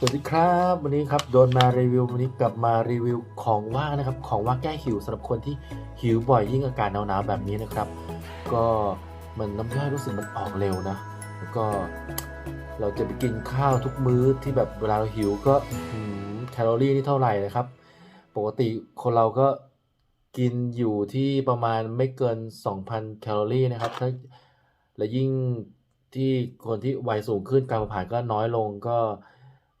สวัสดีครับวันนี้ครับโดนมารีวิววันนี้กลับมารีวิวของว่างนะครับ ของว่างแก้หิวสำหรับคนที่หิวบ่อยยิ่งอากาศหนาวๆแบบนี้นะครับ ก็มันน้ำย่อยรู้สึกมันออกเร็วนะ แล้วก็เราจะไปกินข้าวทุกมื้อที่แบบเวลาเราหิวก็แคลอรี่นี่เท่าไหร่นะครับ ปกติคนเราก็กินอยู่ที่ประมาณไม่เกิน 2,000 แคลอรี่นะครับถ้าและยิ่งที่คนที่วัยสูงขึ้นการเผาผลาญก็น้อยลงก็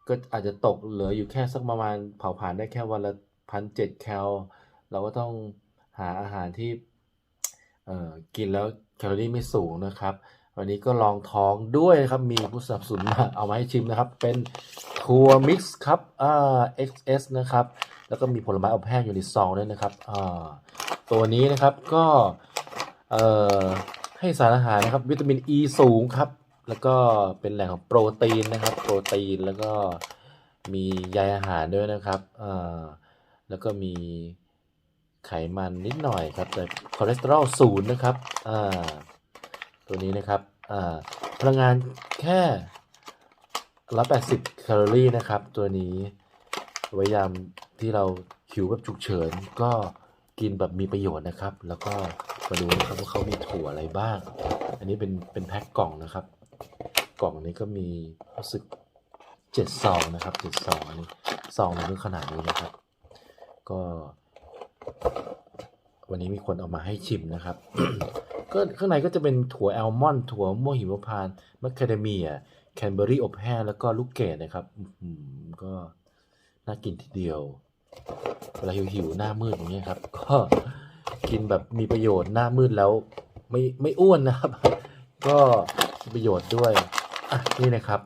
ก็อาจจะตกเหลืออยู่แค่สักประมาณเผาผลาญได้แค่วันละพันเจ็ดแคล เราก็ต้องหาอาหารที่เอ่อกินแล้วแคลอรี่ไม่สูงนะครับ วันนี้ก็ลองท้องด้วยครับ มีผู้สนับสนุนมาเอามาให้ชิมนะครับ เป็นทัวมิกซ์ครับอ่า XS นะครับ แล้วก็มีผลไม้อบแห้งอยู่ในซองด้วยนะครับอ่าตัวนี้นะครับก็เอ่อให้สารอาหารนะครับ วิตามิน E สูงครับ แล้วก็เป็นแหล่งของโปรตีนนะครับ โปรตีนแล้วก็มีใยอาหารด้วยนะครับอ่าแล้วก็มีไขมันนิดหน่อยครับ แต่คอเลสเตอรอลศูนย์นะครับอ่าตัวนี้นะครับอ่าพลังงานแค่180แคลอรี่นะครับ ตัวนี้ไว้ยามที่เราหิวแบบฉุกเฉินก็กินแบบมีประโยชน์นะครับ แล้วก็มาดูนะครับว่าเขามีถั่วอะไรบ้าง อันนี้เป็นเป็นแพ็คกล่องนะครับ กล่องนี้ก็มีรู้สึกเจ็ดซองนะครับเจ็ดซองอันนี้ซองหนึกขนาดนี้นะครับ ก็ วันนี้มีคนเอามาให้ชิมนะครับ ก็ข้างในก็จะเป็นถั่วแอลมอนด์ถั่วม่วงหิมพานต์มัคคาเดเมียแคนเบอรี่อบแห้งแล้วก็ลูกเกดนะครับก็น่ากินทีเดียวเวลาหิวๆหน้ามืดอย่างเงี้ยครับ ก็กินแบบมีประโยชน์หน้ามืดแล้ว ไม่ไม่อ้วนนะครับ ก็ มีประโยชน์ด้วยอะนี่นะครับ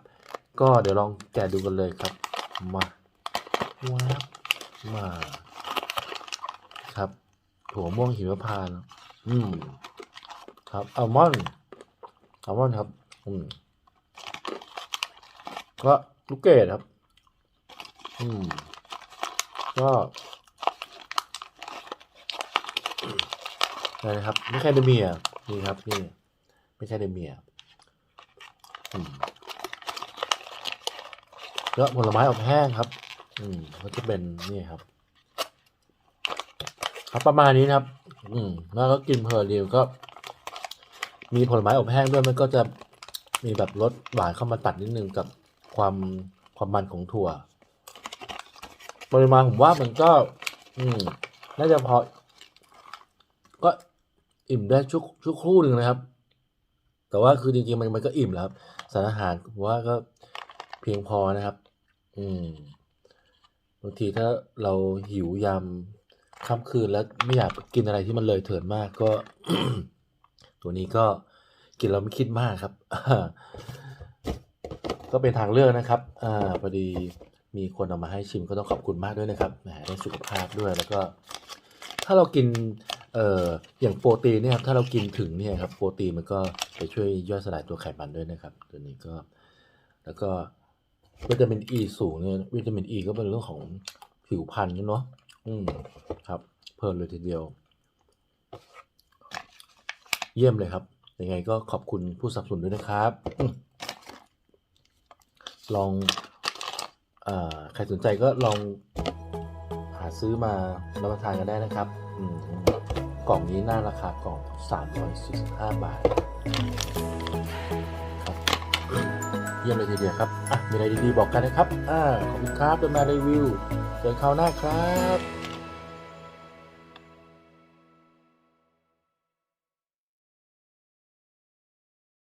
ก็เดี๋ยวลองแกะดูกันเลยครับ มาว้าบมา ครับ ถั่วม่วงหิมพานต์อืม ครับอัลมอนด์อัลมอนด์ครับ อืมก็ลูกเกดครับ อืม ก็อะไรนะครับไม่ใช่เดเมียนี่ครับนี่ไม่ใช่เดเมีย อืมแล้วผลไม้อบแห้งครับ อืมก็จะเป็นนี่ครับ ครับประมาณนี้นะครับ อืมแล้วก็กินเพลินดีก็ มีผลไม้อบแห้งด้วยมันก็จะมีแบบรสหวานเข้ามาตัดนิดนึงกับความความมันของถั่วปริมาณผมว่ามันก็ อืมน่าจะพอ ก็อิ่มได้ชั่วชั่วครู่หนึ่งนะครับ แต่ว่าคือจริงๆมันมันก็อิ่มแล้วครับสารอาหารผมว่าก็เพียงพอนะครับ อืมบางทีถ้าเราหิวยามค่ำคืนแล้วไม่อยากกินอะไรที่มันเลยเถิดมากก็ ตัวนี้ก็กินแล้วไม่คิดมากครับ ก็เป็นทางเลือกนะครับ อ่าพอดีมีคนเอามาให้ชิมก็ต้องขอบคุณมากด้วยนะครับแหมได้สุขภาพด้วยแล้วก็ ถ้าเรากิน เอ่ออย่างโปรตีนเนี่ยครับถ้าเรากินถึงเนี่ยครับโปรตีนมันก็ไปช่วยย่อยสลายตัวไขมันด้วยนะครับ ตัวนี้ก็แล้วก็วิตามินอ e ีสูงเนี่ยวิตามินอ e ีก็เป็นเรื่องของผิวพรรณเนาะอืมครับ เพลินเลยทีเดียว เยี่ยมเลยครับยังไงก็ขอบคุณผู้สนับสนุนด้วยนะครับอลองอใครสนใจก็ลองหาซื้อมารับประทานกันได้นะครับ อืม กล่องนี้น่าราคากล่อง 345 บาทครับเยี่ยมเลยทีเดียวครับ อะ มีอะไรดีๆ บอกกันนะครับ อ่า ขอบคุณครับเดินมารีวิว เจอคราวหน้าครับ